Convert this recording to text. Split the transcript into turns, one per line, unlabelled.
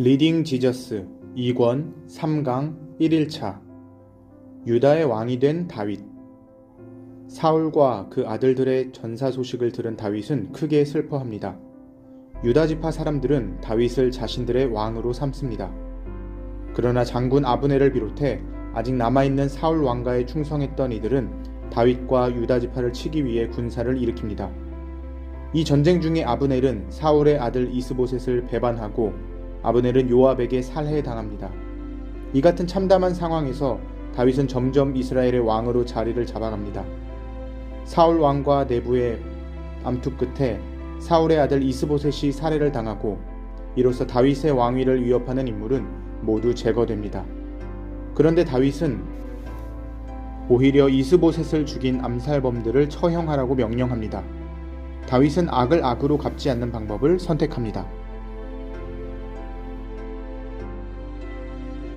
리딩 지저스 2권 3강 1일차 유다의 왕이 된 다윗 사울과 그 아들들의 전사 소식을 들은 다윗은 크게 슬퍼합니다. 유다 지파 사람들은 다윗을 자신들의 왕으로 삼습니다. 그러나 장군 아브네를 비롯해 아직 남아있는 사울 왕가에 충성했던 이들은 다윗과 유다 지파를 치기 위해 군사를 일으킵니다. 이 전쟁 중에 아브넬은 사울의 아들 이스보셋을 배반하고 아브넬은 요압에게 살해당합니다. 이 같은 참담한 상황에서 다윗은 점점 이스라엘의 왕으로 자리를 잡아갑니다. 사울 왕과 내부의 암투 끝에 사울의 아들 이스보셋이 살해를 당하고 이로써 다윗의 왕위를 위협하는 인물은 모두 제거됩니다. 그런데 다윗은 오히려 이스보셋을 죽인 암살범들을 처형하라고 명령합니다. 다윗은 악을 악으로 갚지 않는 방법을 선택합니다.